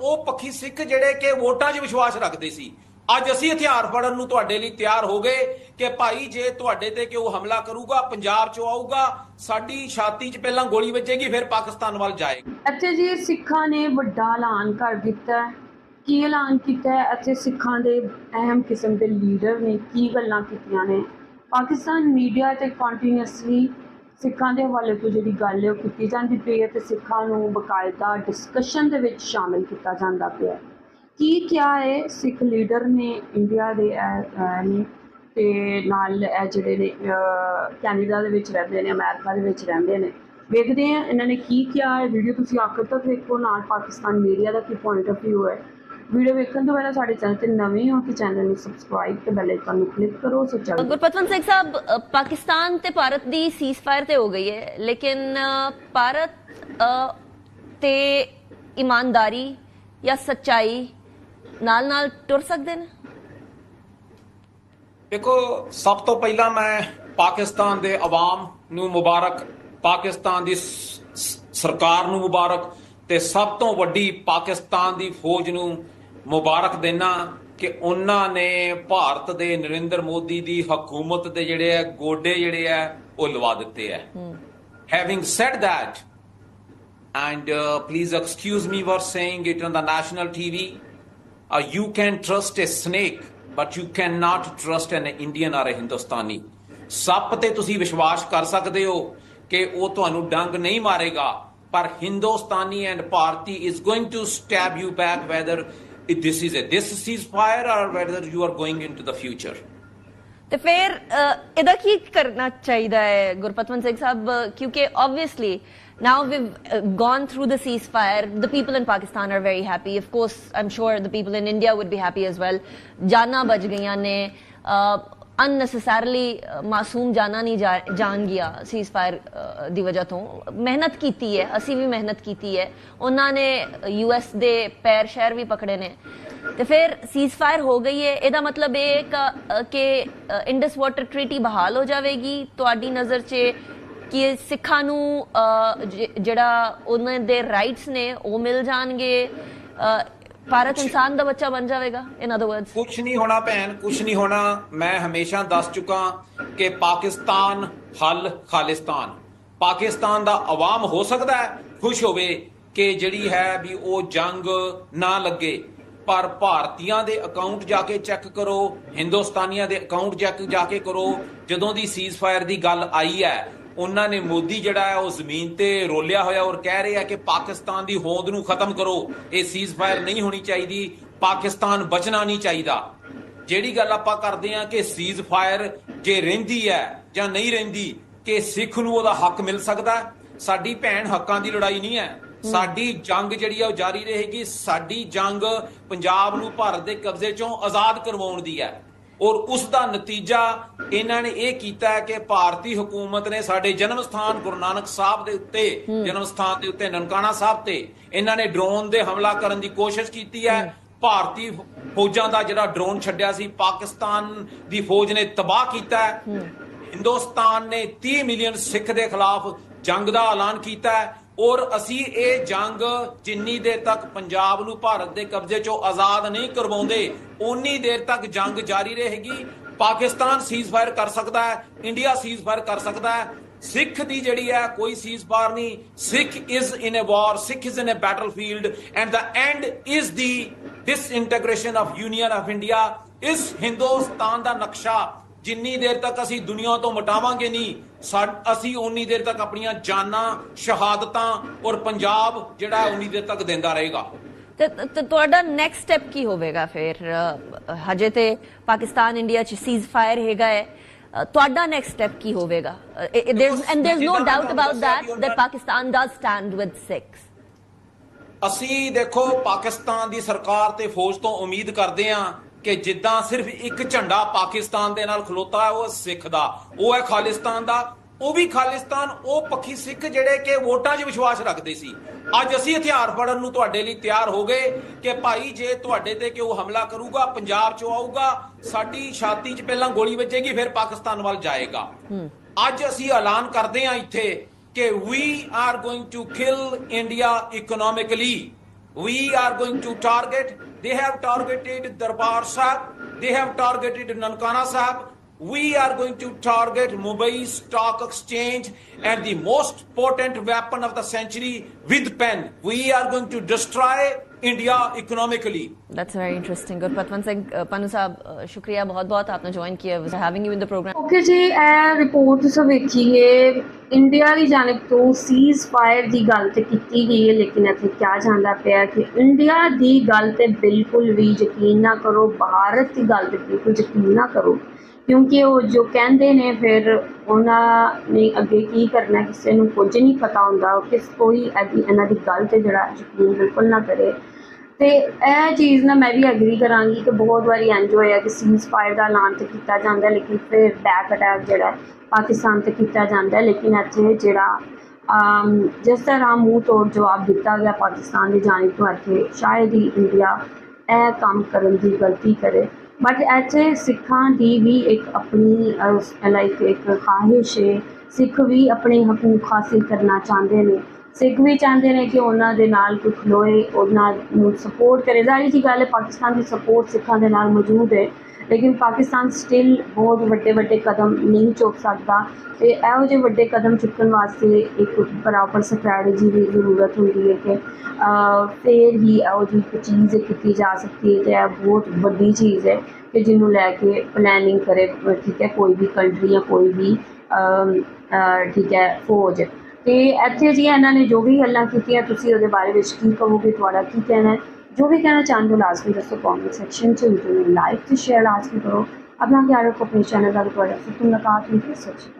ਉਹ ਪੱਖੀ ਸਿੱਖ ਜਿਹੜੇ ਕਿ ਵੋਟਾਂ 'ਚ ਵਿਸ਼ਵਾਸ ਰੱਖਦੇ ਸੀ। ਅੱਜ ਅਸੀਂ ਹਥਿਆਰ ਫੜਨ ਨੂੰ ਤੁਹਾਡੇ ਲਈ ਤਿਆਰ ਹੋ ਗਏ ਕਿ ਭਾਈ ਜੇ ਤੁਹਾਡੇ ਤੇ ਕਿ ਹਮਲਾ ਕਰੂਗਾ, ਪੰਜਾਬ 'ਚੋਂ ਆਊਗਾ, ਸਾਡੀ ਛਾਤੀ 'ਚ ਪਹਿਲਾਂ ਗੋਲੀ ਵੱਜੇਗੀ, ਫਿਰ ਪਾਕਿਸਤਾਨ ਵੱਲ ਜਾਏਗੀ। ਇੱਥੇ ਜੀ ਸਿੱਖਾਂ ਨੇ ਵੱਡਾ ਐਲਾਨ ਕਰ ਦਿੱਤਾ ਕੀ ਐਲਾਨ ਕੀਤਾ ਹੈ? ਇੱਥੇ ਸਿੱਖਾਂ ਦੇ ਅਹਿਮ ਕਿਸਮ ਦੇ ਲੀਡਰ ਨੇ ਕੀ ਗੱਲਾਂ ਕੀਤੀਆਂ ਨੇ? ਪਾਕਿਸਤਾਨ ਮੀਡੀਆ ਤੇ ਕੰਟੀਨਿਊਸਲੀ ਸਿੱਖਾਂ ਦੇ ਹਵਾਲੇ ਤੋਂ ਜਿਹੜੀ ਗੱਲ ਹੈ ਉਹ ਕੀਤੀ ਜਾਂਦੀ ਪਈ ਹੈ ਤੇ ਸਿੱਖਾਂ ਨੂੰ ਬਕਾਇਦਾ ਡਿਸਕਸ਼ਨ ਦੇ ਵਿੱਚ ਸ਼ਾਮਿਲ ਕੀਤਾ ਜਾਂਦਾ ਪਿਆ ਕੀ ਕਿਹਾ ਹੈ ਸਿੱਖ ਲੀਡਰ ਨੇ ਇੰਡੀਆ ਦੇ ਇਹ- ਨੇ ਤੇ ਨਾਲ ਇਹ ਜਿਹੜੇ ਨੇ ਕੈਨੇਡਾ ਦੇ ਵਿੱਚ ਰਹਿੰਦੇ ਨੇ, ਅਮਰੀਕਾ ਦੇ ਵਿੱਚ ਰਹਿੰਦੇ ਨੇ? ਵੇਖਦੇ ਆ ਇਹਨਾਂ ਨੇ ਕੀ ਕਿਹਾ ਹੈ। ਵੀਡੀਓ ਤੁਸੀਂ ਆਖਰ ਤੱਕ ਵੇਖੋ ਨਾਲ ਪਾਕਿਸਤਾਨ ਮੀਡੀਆ ਦਾ ਕੀ ਪੁਆਇੰਟ ਆਫ View ਹੈ। ਵੀਡੀਓ ਵੇਖਣ ਤੋਂ ਪਹਿਲਾਂ ਸਾਡੇ ਚੈਨਲ ਤੇ ਨਵੇਂ ਹੋ ਤੇ ਚੈਨਲ ਨੂੰ ਸਬਸਕ੍ਰਾਈਬ ਤੇ ਬੈਲ ਆਈਕਨ ਨੂੰ ਕਲਿੱਕ ਕਰੋ ਸੋ ਚੱਲੋ। ਗੁਰਪਤਵੰਤ ਸਿੰਘ ਸਾਹਿਬ ਪਾਕਿਸਤਾਨ ਤੇ ਭਾਰਤ ਦੀ ਸੀਜ਼ਫਾਇਰ ਤੇ ਹੋ ਗਈ ਹੈ ਲੇਕਿਨ ਭਾਰਤ ਤੇ ਇਮਾਨਦਾਰੀ ਜਾਂ ਸੱਚਾਈ ਨਾਲ ਨਾਲ ਟੁਰ ਸਕਦੇ ਨੇ? ਦੇਖੋ ਸਭ ਤੋਂ ਪਹਿਲਾਂ ਮੈਂ ਪਾਕਿਸਤਾਨ ਦੇ ਆਵਾਮ ਨੂੰ ਮੁਬਾਰਕ ਪਾਕਿਸਤਾਨ ਦੀ ਸਰਕਾਰ ਨੂੰ ਮੁਬਾਰਕ ਤੇ ਸਭ ਤੋਂ ਵੱਡੀ ਪਾਕਿਸਤਾਨ ਦੀ ਫੌਜ ਨੂੰ ਮੁਬਾਰਕ ਦੇਣਾ ਕਿ ਉਹਨਾਂ ਨੇ ਭਾਰਤ ਦੇ ਨਰਿੰਦਰ ਮੋਦੀ ਦੀ ਹਕੂਮਤ ਦੇ ਜਿਹੜੇ ਆ ਗੋਡੇ ਜਿਹੜੇ ਆ ਉਹ ਲਵਾ ਦਿੱਤੇ ਆ that and uh, please excuse me for saying it on the national TV uh, you can trust a snake but you cannot trust an Indian or a Hindustani ਸੱਪ ਤੇ ਤੁਸੀਂ ਵਿਸ਼ਵਾਸ ਕਰ ਸਕਦੇ ਹੋ ਕਿ ਉਹ ਤੁਹਾਨੂੰ ਡੰਗ ਨਹੀਂ ਮਾਰੇਗਾ ਪਰ ਹਿੰਦੁਸਤਾਨੀ ਐਂਡ ਭਾਰਤੀ going to stab you back whether it- this is a this ceasefire or whether you are going into the future ਤੇ ਫਿਰ ਅ, ਇਹਦਾ ਕੀ ਕਰਨਾ ਚਾਹੀਦਾ ਹੈ ਗੁਰਪਤਵੰਤ ਸਿੰਘ ਸਾਹਿਬ ਕਿਉਂਕਿ obviously now we've uh, gone through the ceasefire the people in pakistan are very happy of course i'm sure the people in india would be happy as well ਜਾਨਾਂ ਬਚ ਗਈਆਂ ਨੇ ਅਨਨੈਸੈਸਰਲੀ uh, ਮਾਸੂਮ ਜਾਨਾਂ ਨਹੀਂ ਜਾ- ਜਾਣ ਗਿਆ ਸੀਜ਼ਫਾਇਰ ਦੀ ਵਜ੍ਹਾ ਤੋਂ। ਮਿਹਨਤ ਕੀਤੀ ਹੈ, ਅਸੀਂ ਵੀ ਮਿਹਨਤ ਕੀਤੀ ਹੈ। ਉਹਨਾਂ ਨੇ uh, ਯੂਐਸ ਦੇ ਪੈਰ ਸ਼ਹਿਰ ਵੀ ਪਕੜੇ ਨੇ। ਤੇ ਫਿਰ ਸੀਜ਼ਫਾਇਰ ਹੋ ਗਈ ਹੈ। ਇਹਦਾ ਮਤਲਬ ਇਹ ਹੈ ਕਿ ਇੰਡਸ ਵਾਟਰ ਟ੍ਰੀਟੀ ਬਹਾਲ ਹੋ ਜਾਵੇਗੀ। ਤੁਹਾਡੀ ਨਜ਼ਰ 'ਚ ਕਿ ਸਿੱਖਾਂ ਨੂੰ ਜਿਹੜਾ ਉਹਨਾਂ ਦੇ ਰਾਈਟਸ ਨੇ, ਉਹ ਮਿਲ ਜਾਣਗੇ। ਭਾਰਤ ਇਨਸਾਨ ਦਾ ਬੱਚਾ ਬਣ ਜਾਵੇਗਾ ਇਨ ਅਦਰ ਵਰਡਸ ਕੁਛ ਨਹੀਂ ਹੋਣਾ ਭੈਣ ਕੁਛ ਨਹੀਂ ਹੋਣਾ। ਮੈਂ ਹਮੇਸ਼ਾ ਦੱਸ ਚੁੱਕਾ ਕਿ ਪਾਕਿਸਤਾਨ ਹੱਲ ਖਾਲਿਸਤਾਨ। ਪਾਕਿਸਤਾਨ ਦਾ ਆਵਾਮ ਹੋ ਸਕਦਾ ਹੈ ਖੁਸ਼ ਹੋਵੇ ਕਿ ਜਿਹੜੀ ਹੈ ਵੀ ਉਹ ਜੰਗ ਨਾ ਲੱਗੇ। ਪਰ ਭਾਰਤੀਆਂ ਦੇ ਅਕਾਊਂਟ ਜਾ ਕੇ ਚੈੱਕ ਕਰੋ ਹਿੰਦੁਸਤਾਨੀਆਂ ਦੇ ਅਕਾਊਂਟ ਚੈੱਕ ਜਾ ਕੇ ਕਰੋ। ਜਦੋਂ ਦੀ ਸੀਜ਼ਫਾਇਰ ਦੀ ਗੱਲ ਆਈ ਹੈ ਉਹਨਾਂ ਨੇ ਮੋਦੀ ਜਿਹੜਾ ਹੈ ਉਹ ਜ਼ਮੀਨ ਤੇ ਰੋਲਿਆ ਹੋਇਆ ਔਰ ਕਹਿ ਰਹੇ ਆ ਕਿ ਪਾਕਿਸਤਾਨ ਦੀ ਹੋਂਦ ਨੂੰ ਖਤਮ ਕਰੋ। ਇਹ ਸੀਜ਼ਫਾਇਰ ਨਹੀਂ ਹੋਣੀ ਚਾਹੀਦੀ। ਪਾਕਿਸਤਾਨ ਬਚਣਾ ਨਹੀਂ ਚਾਹੀਦਾ। ਜਿਹੜੀ ਗੱਲ ਆਪਾਂ ਕਰਦੇ ਆ ਕਿ ਸੀਜ਼ਫਾਇਰ ਜੇ ਰਹਿੰਦੀ ਹੈ ਜਾਂ ਨਹੀਂ ਰਹਿੰਦੀ ਕਿ ਸਿੱਖ ਨੂੰ ਉਹਦਾ ਹੱਕ ਮਿਲ ਸਕਦਾ। ਸਾਡੀ ਭੈਣ ਹੱਕਾਂ ਦੀ ਲੜਾਈ ਨਹੀਂ ਹੈ। ਸਾਡੀ ਜੰਗ ਜਿਹੜੀ ਆ ਉਹ ਜਾਰੀ ਰਹੇਗੀ। ਸਾਡੀ ਜੰਗ ਪੰਜਾਬ ਨੂੰ ਭਾਰਤ ਦੇ ਕਬਜ਼ੇ ਚੋਂ ਆਜ਼ਾਦ ਕਰਵਾਉਣ ਦੀ ਹੈ। ਔਰ ਉਸ ਦਾ ਨਤੀਜਾ ਇਹਨਾਂ ਨੇ ਇਹ ਕੀਤਾ ਕਿ ਭਾਰਤੀ ਹਕੂਮਤ ਨੇ ਸਾਡੇ ਜਨਮ ਸਥਾਨ ਗੁਰੂ ਨਾਨਕ ਸਾਹਿਬ ਦੇ ਉੱਤੇ ਜਨਮ ਸਥਾਨ ਦੇ ਉੱਤੇ ਨਨਕਾਣਾ ਸਾਹਿਬ ਤੇ ਇਹਨਾਂ ਨੇ ਡਰੋਨ ਦੇ ਹਮਲਾ ਕਰਨ ਦੀ ਕੋਸ਼ਿਸ਼ ਕੀਤੀ ਹੈ। ਭਾਰਤੀ ਫੌਜਾਂ ਦਾ ਜਿਹੜਾ ਡਰੋਨ ਛੱਡਿਆ ਸੀ ਪਾਕਿਸਤਾਨ ਦੀ ਫੌਜ ਨੇ ਤਬਾਹ ਕੀਤਾ ਹੈ। ਹਿੰਦੁਸਤਾਨ ਨੇ 30 ਮਿਲੀਅਨ ਸਿੱਖ ਦੇ ਖਿਲਾਫ ਜੰਗ ਦਾ ਐਲਾਨ ਕੀਤਾ ਹੈ। ਔਰ ਅਸੀਂ ਇਹ ਜੰਗ ਜਿੰਨੀ ਦੇਰ ਤੱਕ ਪੰਜਾਬ ਨੂੰ ਭਾਰਤ ਦੇ ਕਬਜ਼ੇ ਚੋਂ ਆਜ਼ਾਦ ਨਹੀਂ ਕਰਵਾਉਂਦੇ ਉਨੀ ਦੇਰ ਤੱਕ ਜੰਗ ਜਾਰੀ ਰਹੇਗੀ। ਪਾਕਿਸਤਾਨ ਸੀਜ਼ਫਾਇਰ ਕਰ ਸਕਦਾ ਹੈ, ਇੰਡੀਆ ਸੀਜ਼ਫਾਇਰ ਕਰ ਸਕਦਾ ਹੈ। ਸਿੱਖ ਦੀ ਜਿਹੜੀ ਹੈ ਕੋਈ ਸੀਜ਼ਫਾਇਰ ਨਹੀਂ। Sikh is in a war Sikh is in a battlefield and the end is the disintegration of union of India ਇਸ ਹਿੰਦੁਸਤਾਨ ਦਾ ਨਕਸ਼ਾ। ਜਿੰਨੀ ਦੇਰ ਤੱਕ ਅਸੀਂ ਦੁਨੀਆ ਤੋਂ ਮਿਟਾਵਾਂਗੇ ਨਹੀਂ ਅਸੀਂ ਉਨੀ ਦੇਰ ਤੱਕ ਆਪਣੀਆਂ ਜਾਨਾਂ ਸ਼ਹਾਦਤਾਂ ਔਰ ਪੰਜਾਬ ਜਿਹੜਾ ਉਨੀ ਦੇਰ ਤੱਕ ਦਿੰਦਾ ਰਹੇਗਾ। ਤੇ ਤੁਹਾਡਾ ਨੈਕਸਟ ਸਟੈਪ ਕੀ ਹੋਵੇਗਾ ਫਿਰ? ਹਜੇ ਤੇ ਪਾਕਿਸਤਾਨ ਇੰਡੀਆ ਚ ਸੀਜ਼ਫਾਇਰ ਹੈਗਾ ਹੈ। ਤੁਹਾਡਾ ਨੈਕਸਟ ਸਟੈਪ ਕੀ ਹੋਵੇਗਾ? There's and there's no doubt about that that Pakistan does stand with Sikhs ਅਸੀਂ ਦੇਖੋ ਪਾਕਿਸਤਾਨ ਦੀ ਸਰਕਾਰ ਤੇ ਫੌਜ ਤੋਂ ਉਮੀਦ ਕਰਦੇ ਹਾਂ ਕਿ ਜਿੱਦਾਂ ਸਿਰਫ ਇੱਕ ਝੰਡਾ ਪਾਕਿਸਤਾਨ ਦੇ ਨਾਲ ਖਲੋਤਾ ਹੈ ਉਹ ਸਿੱਖ ਦਾ ਉਹ ਹੈ ਖਾਲਿਸਤਾਨ ਦਾ ਉਹ ਵੀ ਖਾਲਿਸਤਾਨ ਉਹ ਪੱਖੀ ਸਿੱਖ ਜਿਹੜੇ ਕਿ ਵੋਟਾਂ 'ਚ ਵਿਸ਼ਵਾਸ ਰੱਖਦੇ ਸੀ। ਅੱਜ ਅਸੀਂ ਹਥਿਆਰ ਫੜਨ ਨੂੰ ਤੁਹਾਡੇ ਲਈ ਤਿਆਰ ਹੋ ਗਏ ਕਿ ਭਾਈ ਜੇ ਤੁਹਾਡੇ ਤੇ ਕਿ ਉਹ ਹਮਲਾ ਕਰੂਗਾ ਪੰਜਾਬ 'ਚੋਂ ਆਊਗਾ ਸਾਡੀ ਛਾਤੀ 'ਚ ਪਹਿਲਾਂ ਗੋਲੀ ਵੱਜੇਗੀ ਫਿਰ ਪਾਕਿਸਤਾਨ ਵੱਲ ਜਾਏਗਾ। ਅੱਜ ਅਸੀਂ ਐਲਾਨ ਕਰਦੇ ਹਾਂ ਇੱਥੇ ਕਿ we are going to kill India economically We are going to target. They have targeted Darbar Sahib. They have targeted Nankana Sahib. We are going to target Mumbai Stock Exchange and the most potent weapon of the century with pen. We are going to destroy India economically. That's very interesting. Good. But once again, uh, Panu Saab, uh, शुक्रिया बहुत बहुत आपने join किया having you in the program. Okay ji, report सब देखिए India ਦੀ ਜਾਣਬ ਤੋਂ cease fire ਦੀ ਗੱਲ ਤੇ ਕੀਤੀ ਗਈ ਹੈ, ਲੇਕਿਨ ਇੱਥੇ ਕਿਹਾ ਜਾਂਦਾ ਪਿਆ ਕਿ ਇੰਡੀਆ ਦੀ ਗੱਲ ਤੇ ਬਿਲਕੁਲ ਵੀ ਯਕੀਨ ਨਾ ਕਰੋ, ਭਾਰਤ ਦੀ ਗੱਲ ਤੇ ਬਿਲਕੁਲ ਯਕੀਨ ਨਾ ਕਰੋ, ਕਿਉਂਕਿ ਉਹ ਜੋ ਕਹਿੰਦੇ ਨੇ, ਫਿਰ ਉਹਨਾਂ ਨੇ ਅੱਗੇ ਕੀ ਕਰਨਾ ਕਿਸੇ ਨੂੰ ਕੁਝ ਨਹੀਂ ਪਤਾ ਹੁੰਦਾ, ਉਹ ਕਿਸ ਕੋਈ ਇਹਦੀ ਇਹਨਾਂ ਦੀ ਗੱਲ ਤੇ ਜਿਹੜਾ ਯਕੀਨ ਬਿਲਕੁਲ ਨਾ ਕਰੇ। ਤੇ ਇਹ ਚੀਜ਼ ਨਾਲ ਮੈਂ ਵੀ ਐਗਰੀ ਕਰਾਂਗੀ ਕਿ ਬਹੁਤ ਵਾਰੀ ਇੰਜ ਹੋਇਆ ਕਿ ਸੀਜ਼ ਫਾਇਰ ਦਾ ਐਲਾਨ ਤੇ ਕੀਤਾ ਜਾਂਦਾ, ਲੇਕਿਨ ਫਿਰ ਬੈਕ ਅਟੈਕ ਜਿਹੜਾ ਪਾਕਿਸਤਾਨ ਤੇ ਕੀਤਾ ਜਾਂਦਾ ਲੇਕਿਨ ਇੱਥੇ ਜਿਹੜਾ ਜਿਸ ਤਰ੍ਹਾਂ ਮੂੰਹ ਤੋੜ ਜਵਾਬ ਦਿੱਤਾ ਗਿਆ ਪਾਕਿਸਤਾਨ ਦੀ ਜਾਣਬ ਤੋਂ ਇੱਥੇ ਸ਼ਾਇਦ ਹੀ ਇੰਡੀਆ ਇਹ ਕੰਮ ਕਰਨ ਦੀ ਗਲਤੀ ਕਰੇ। ਬਟ ਇੱਥੇ ਸਿੱਖਾਂ ਦੀ ਵੀ ਇੱਕ ਆਪਣੀ ਲਾਈਕ ਇੱਕ ਖਾਹਿਸ਼ ਹੈ, ਸਿੱਖ ਵੀ ਆਪਣੇ ਹਕੂਕ ਹਾਸਿਲ ਕਰਨਾ ਚਾਹੁੰਦੇ ਨੇ। ਸਿੱਖ ਵੀ ਚਾਹੁੰਦੇ ਨੇ ਕਿ ਉਹਨਾਂ ਦੇ ਨਾਲ ਕੋਈ ਖਲੋਏ ਉਹਨਾਂ ਨੂੰ ਸਪੋਰਟ ਕਰੇ। ਜ਼ਾਹਿਰ ਜੀ ਗੱਲ ਹੈ ਪਾਕਿਸਤਾਨ ਦੀ ਸਪੋਰਟ ਸਿੱਖਾਂ ਦੇ ਨਾਲ ਮੌਜੂਦ ਹੈ। ਲੇਕਿਨ ਪਾਕਿਸਤਾਨ ਸਟਿਲ ਬਹੁਤ ਵੱਡੇ ਵੱਡੇ ਕਦਮ ਨਹੀਂ ਚੁੱਕ ਸਕਦਾ ਤੇ ਇਹੋ ਜਿਹੇ ਵੱਡੇ ਕਦਮ ਚੁੱਕਣ ਵਾਸਤੇ ਇੱਕ ਪ੍ਰੋਪਰ ਸਟ੍ਰੈਟਜੀ ਦੀ ਜ਼ਰੂਰਤ ਹੁੰਦੀ ਹੈ ਕਿ ਅਹ, ਫਿਰ ਹੀ ਇਹੋ ਜਿਹੀ ਚੀਜ਼ ਕੀਤੀ ਜਾ ਸਕਦੀ ਹੈ ਤੇ ਇਹ ਬਹੁਤ ਵੱਡੀ ਚੀਜ਼ ਹੈ ਕਿ ਜਿਹਨੂੰ ਲੈ ਕੇ ਪਲੈਨਿੰਗ ਕਰੇ ਠੀਕ ਹੈ ਕੋਈ ਵੀ ਕੰਟਰੀ ਜਾਂ ਕੋਈ ਵੀ ਠੀਕ ਹੈ ਫੌਜ। ਤੇ ਇੱਥੇ ਜੀ ਇਹਨਾਂ ਨੇ ਜੋ ਵੀ ਗੱਲਾਂ ਕੀਤੀਆਂ ਤੁਸੀਂ ਉਹਦੇ ਬਾਰੇ ਵਿੱਚ ਕੀ ਕਹੋਗੇ ਤੁਹਾਡਾ ਕੀ ਕਹਿਣਾ ਹੈ ਜੋ भी कहना चाहते हो लाजमी दसो कॉमेंट सैक्शन से वीडियो में लाइक तो शेयर लाजमी करो अपना ख्याल रखो अपने चैनल का भी थोड़ा फिर मुलाकात हुई फिर सोचिए